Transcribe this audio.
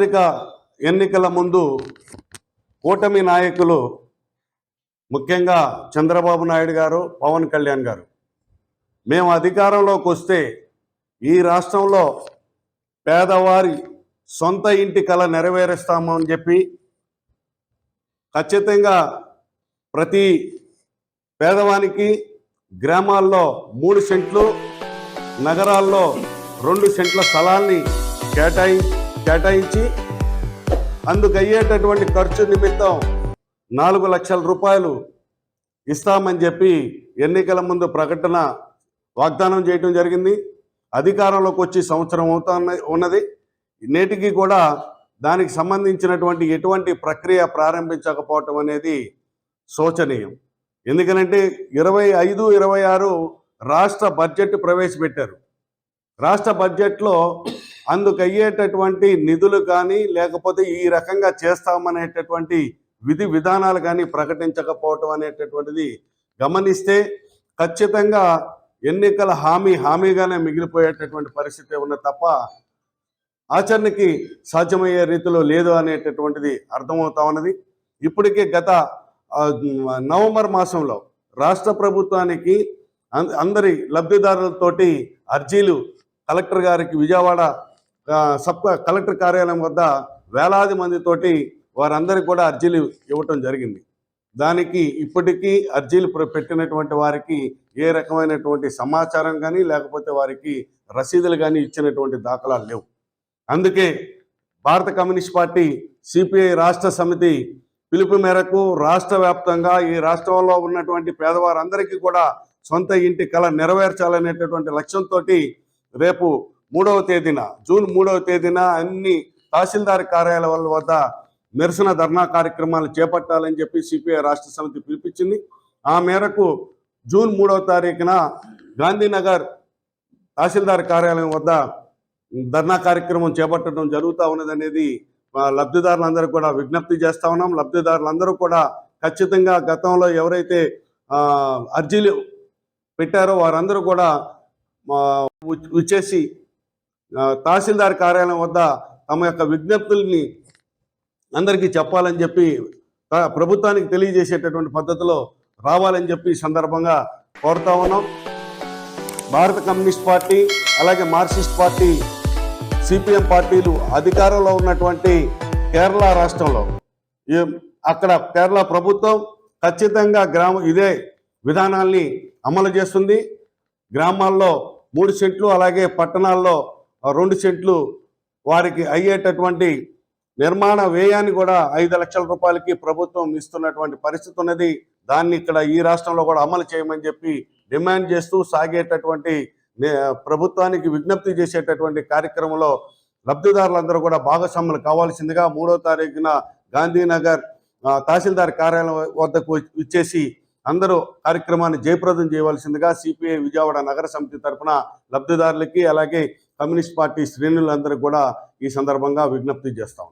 సార్వత్రిక ఎన్నికల ముందు కూటమి నాయకులు ముఖ్యంగా చంద్రబాబు నాయుడు గారు పవన్ కళ్యాణ్ గారు. మేము అధికారంలోకి వస్తే ఈ రాష్ట్రంలో పేదవారి సొంత ఇంటి కళ నెరవేరుస్తాము అని చెప్పి ఖచ్చితంగా ప్రతి పేదవానికి గ్రామాల్లో మూడు సెంట్లు నగరాల్లో రెండు సెంట్ల స్థలాల్ని కేటాయించి కేటాయించి అందుకు అయ్యేటటువంటి ఖర్చు నిమిత్తం నాలుగు లక్షల రూపాయలు ఇస్తామని చెప్పి ఎన్నికల ముందు ప్రకటన వాగ్దానం చేయడం జరిగింది. అధికారంలోకి వచ్చి సంవత్సరం అవుతా ఉన్నది. నేటికి కూడా దానికి సంబంధించినటువంటి ఎటువంటి ప్రక్రియ ప్రారంభించకపోవటం అనేది శోచనీయం. ఎందుకనంటే ఇరవై ఐదు ఇరవై ఆరు రాష్ట్ర బడ్జెట్ ప్రవేశపెట్టారు. రాష్ట్ర బడ్జెట్లో అందుకు అయ్యేటటువంటి నిధులు కానీ లేకపోతే ఈ రకంగా చేస్తామనేటటువంటి విధి విధానాలు కానీ ప్రకటించకపోవటం అనేటటువంటిది గమనిస్తే ఖచ్చితంగా ఎన్నికల హామీ హామీగానే మిగిలిపోయేటటువంటి పరిస్థితి ఉన్న తప్ప ఆచరణకి సాధ్యమయ్యే రీతిలో లేదు అనేటటువంటిది అర్థమవుతా ఉన్నది. ఇప్పటికే గత నవంబర్ మాసంలో రాష్ట్ర ప్రభుత్వానికి అందరి లబ్ధిదారులతోటి అర్జీలు కలెక్టర్ గారికి విజయవాడ సబ్ కలెక్టర్ కార్యాలయం వద్ద వేలాది మందితోటి వారందరికీ కూడా అర్జీలు ఇవ్వటం జరిగింది. దానికి ఇప్పటికీ అర్జీలు పెట్టినటువంటి వారికి ఏ రకమైనటువంటి సమాచారం కానీ లేకపోతే వారికి రసీదులు కానీ ఇచ్చినటువంటి దాఖలాలు లేవు. అందుకే భారత కమ్యూనిస్ట్ పార్టీ సిపిఐ రాష్ట్ర సమితి పిలుపు మేరకు రాష్ట్ర వ్యాప్తంగా ఈ రాష్ట్రంలో ఉన్నటువంటి పేదవారందరికీ కూడా సొంత ఇంటి కళ నెరవేర్చాలనేటటువంటి లక్ష్యంతో రేపు మూడవ తేదీన జూన్ మూడవ తేదీన అన్ని తహసీల్దార్ కార్యాలయాల వద్ద నిరసన ధర్నా కార్యక్రమాలు చేపట్టాలని చెప్పి సిపిఐ రాష్ట్ర సమితి పిలిపించింది. ఆ మేరకు జూన్ మూడవ తారీఖున గాంధీనగర్ తహసీల్దార్ కార్యాలయం వద్ద ధర్నా కార్యక్రమం చేపట్టడం జరుగుతూ ఉన్నది అనేది లబ్ధిదారులందరూ కూడా విజ్ఞప్తి చేస్తా ఉన్నాం. లబ్ధిదారులందరూ కూడా ఖచ్చితంగా గతంలో ఎవరైతే అర్జీలు పెట్టారో వారందరూ కూడా వచ్చేసి తహసీల్దార్ కార్యాలయం వద్ద తమ యొక్క విజ్ఞప్తుల్ని అందరికీ చెప్పాలని చెప్పి ప్రభుత్వానికి తెలియజేసేటటువంటి పద్ధతిలో రావాలని చెప్పి సందర్భంగా కోరుతా ఉన్నాం. భారత కమ్యూనిస్ట్ పార్టీ అలాగే మార్క్సిస్ట్ పార్టీ సిపిఎం పార్టీలు అధికారంలో ఉన్నటువంటి కేరళ రాష్ట్రంలో. అక్కడ కేరళ ప్రభుత్వం ఖచ్చితంగా గ్రామ ఇదే విధానాల్ని అమలు చేస్తుంది. గ్రామాల్లో మూడు సెంట్లు అలాగే పట్టణాల్లో రెండు సెంట్లు వారికి అయ్యేటటువంటి నిర్మాణ వ్యయాన్ని కూడా ఐదు లక్షల రూపాయలకి ప్రభుత్వం ఇస్తున్నటువంటి పరిస్థితి ఉన్నది. దాన్ని ఇక్కడ ఈ రాష్ట్రంలో కూడా అమలు చేయమని చెప్పి డిమాండ్ చేస్తూ సాగేటటువంటి ప్రభుత్వానికి విజ్ఞప్తి చేసేటటువంటి కార్యక్రమంలో లబ్ధిదారులందరూ కూడా భాగస్వాములు కావాల్సిందిగా మూడో తారీఖున గాంధీనగర్ తహసీల్దార్ కార్యాలయం వద్దకు ఇచ్చేసి అందరూ కార్యక్రమాన్ని జయప్రదం చేయవలసిందిగా సిపిఐ విజయవాడ నగర సమితి తరపున లబ్ధిదారులకి అలాగే కమ్యూనిస్ట్ పార్టీ శ్రేణులందరూ కూడా ఈ సందర్భంగా విజ్ఞప్తి చేస్తాం